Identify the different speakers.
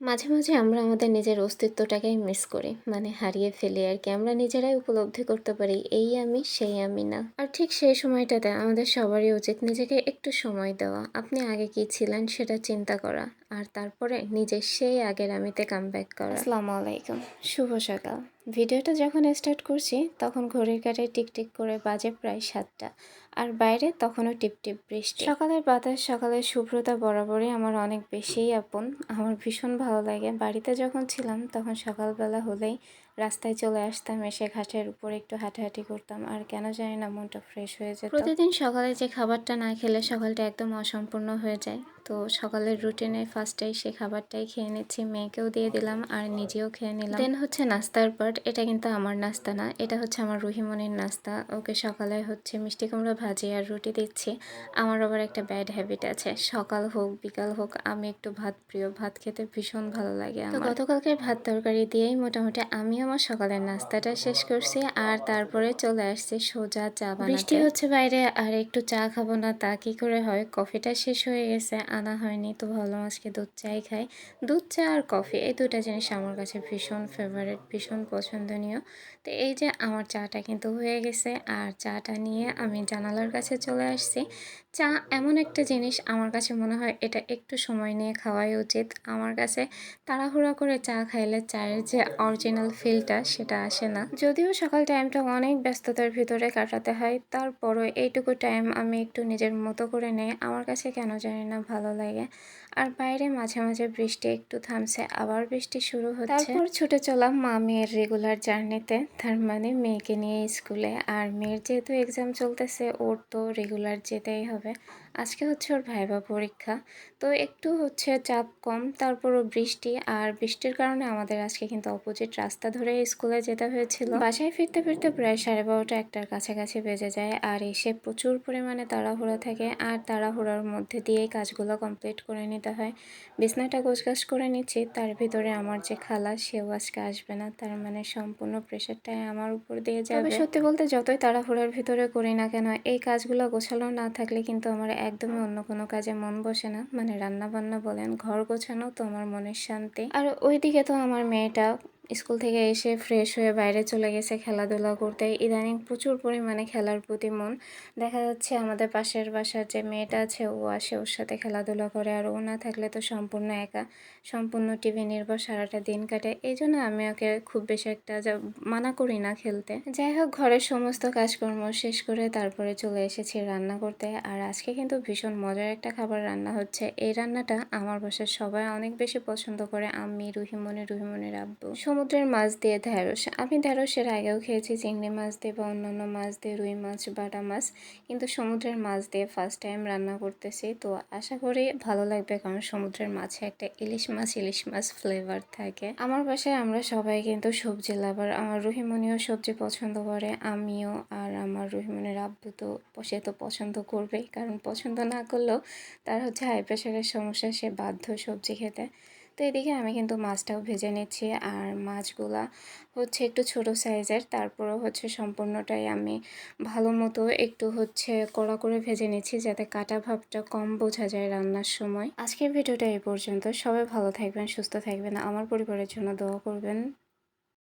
Speaker 1: মাঝে, মাঝে আমরা আমাদের নিজের অস্তিত্বটাকেই মিস করি। মানে হারিয়ে ফেলি আর কি আমরা নিজেরাই উপলব্ধি করতে পারি, এই আমি, সেই আমি না। আর ঠিক সেই সময়টাতে আমাদের সবারই উচিত নিজেকে একটু সময় দেওয়া। আপনি আগে কি ছিলেন সেটা চিন্তা করা। আর তারপরে নিজের সেই আগের আমিতে কাম ব্যাক করা। আসসালামু আলাইকুম। শুভ সকাল। ভিডিওটা যখন স্টার্ট করছি, তখন ঘড়ির কাটে টিকটিক করে বাজে প্রায় সাতটা আর বাইরে তখনও টিপটিপ বৃষ্টি সকালের বাতাস, সকালের শুভ্রতা বরাবরই আমার অনেক বেশিই আপন আমার ভীষণ ভালো লাগে বাড়িতে যখন ছিলাম, তখন সকালবেলা হলেই রাস্তায় চলে আসতাম এসে ঘাটের উপর একটু হাঁটাহাঁটি করতাম। আর কেন জানি না মনটা ফ্রেশ হয়ে যেত। প্রতিদিন সকালে যে খাবারটা না খেলে সকালটা একদম অসম্পূর্ণ হয়ে যায়। তো সকালের রুটিনে ফার্স্টেই সে খাবারটাই খেয়ে নিচ্ছি মেয়েকেও দিয়ে দিলাম আর নিজেও খেয়ে নিলাম। দেন হচ্ছে নাস্তার পার্ট এটা কিন্তু আমার নাস্তা না এটা হচ্ছে আমার রুহিমনির নাস্তা। ওকে সকালে হচ্ছে মিষ্টি কুমড়া ভাজি আর রুটি দিচ্ছি। আমার আবার একটা ব্যাড হ্যাবিট আছে সকাল হোক বিকাল হোক আমি একটু ভাত প্রিয় ভাত খেতে ভীষণ ভালো লাগে আমার। গতকালকের ভাত তরকারি দিয়েই মোটামুটি আমি সকালের নাস্তাটা শেষ করছি আর তারপরে চলে আসছি সোজা চা বৃষ্টি হচ্ছে বাইরে আর একটু চা খাব না, তা কি করে হয়? কফিটা শেষ হয়ে গেছে, আনা হয়নি, তো ভাবলাম আজকে দুধ চাই খাই। দুধ চা আর কফি, এই দুটা জিনিস আমার কাছে ভীষণ ফেভারিট ভীষণ পছন্দনীয়। তো এই যে আমার চাটা কিন্তু হয়ে গেছে আর চাটা নিয়ে আমি জানালার কাছে চলে আসছি। চা এমন একটা জিনিস আমার কাছে মনে হয় এটা একটু সময় নিয়ে খাওয়াই উচিত। আমার কাছে তাড়াহুড়া করে চা খাইলে চায়ের যে অরিজিনাল ফিলটা সেটা আসে না। যদিও সকাল টাইমটা অনেক ব্যস্ততার ভিতরে কাটাতে হয়, তারপরও এইটুকু টাইম আমি একটু নিজের মতো করে নেই। আমার কাছে কেন জানি না ভালো লাগে। আর বাইরে মাঝে মাঝে বৃষ্টি, একটু থামছে, আবার বৃষ্টি শুরু হচ্ছে। তারপর ছুটে চলাম মা মেয়ের রেগুলার জার্নিতে তার মানে মেয়েকে নিয়ে স্কুলে। আর মেয়ের যেহেতু এক্সাম চলতেছে, ওর তো রেগুলার যেতেই হবে। আজকে হচ্ছে ওর ভাইবা পরীক্ষা। তো একটু হচ্ছে চাপ কম, তারপরও বৃষ্টি। আর বৃষ্টির কারণে আমাদের আজকে কিন্তু অপোজিট রাস্তা ধরে স্কুলে যেতে হয়েছিল। বাসায় ফিরতে ফিরতে প্রায় সাড়ে বারোটা একটার কাছাকাছি বেজে যায় আর এসে প্রচুর পরিমাণে তাড়াহুড়া থাকে আর তাড়াহুড়ার মধ্যে দিয়েই কাজগুলো কমপ্লিট করে নিতে হয়। বিছনাটা গোছগাছ করে নিচ্ছি, তার ভিতরে আমার যে খালা সেও আজকে আসবে না, তার মানে সম্পূর্ণ প্রেশারটাই আমার উপর দিয়ে যাবে। সত্যি বলতে যতই তাড়াহুড়ার ভিতরে করি না কেন, এই কাজগুলো গোছালো না থাকলে কিন্তু আমার একদমই অন্য কোনো কাজে মন বসে না। মানে রান্না বান্না বলেন, ঘর গোছানো তো আমার মনের শান্তি। আর ওইদিকে তো আমার মেয়েটা স্কুল থেকে এসে ফ্রেশ হয়ে বাইরে চলে গেছে খেলাধুলা করতে। ইদানিং প্রচুর পরিমাণে খেলার প্রতি মন। দেখা যাচ্ছে আমাদের পাশের বাসার যে মেয়েটা আছে, ও আসে ওর সাথে খেলাধুলা করে আর ও না থাকলে তো সম্পূর্ণ একা। সম্পূর্ণ টিভি নির্ভর, সারাটা দিন কাটে। এই জন্য আমি ওকে খুব বেশি একটা মানা করি না খেলতে। যাই হোক, ঘরের সমস্ত কাজকর্ম শেষ করে তারপরে চলে এসেছি রান্না করতে। আর আজকে কিন্তু ভীষণ মজার একটা খাবার রান্না হচ্ছে। এই রান্নাটা আমার বাসার সবাই অনেক বেশি পছন্দ করে। আমি রুহিমনি রুহিমনির আব্বু। সমুদ্রের মাছ দিয়ে ঢ্যাঁড়স। আমি ঢ্যাঁড়সের আগেও খেয়েছি, চিংড়ি মাছ দিয়ে বা অন্যান্য মাছ দিয়ে, রুই মাছ, বাটা মাছ। কিন্তু সমুদ্রের মাছ দিয়ে ফার্স্ট টাইম রান্না করতেছি। তো আশা করি ভালো লাগবে কারণ সমুদ্রের মাছে একটা ইলিশ মাছ ইলিশ মাছ ফ্লেভার থাকে। আমার বাসায় আমরা সবাই কিন্তু সবজি লাভার আমার রুহিমনিও সবজি পছন্দ করে, আমিও আর আমার রুহিমনির আব্বু তো, সে তো পছন্দ করবেই। কারণ পছন্দ না করলেও তার হচ্ছে হাই প্রেশারের সমস্যা, সে বাধ্য সবজি খেতে। তো এদিকে আমি কিন্তু মাছটাও ভেজে নিচ্ছি। আর মাছগুলা হচ্ছে একটু ছোট সাইজের, তারপরও হচ্ছে সম্পূর্ণটাই আমি ভালো মতো একটু হচ্ছে কড়া করে ভেজে নিচ্ছি যাতে কাটা ভাবটা কম বোঝা যায় রান্নার সময়। আজকের ভিডিওটা এই পর্যন্ত। সবাই ভালো থাকবেন, সুস্থ থাকবেন। আমার পরিবারের জন্য দোয়া করবেন।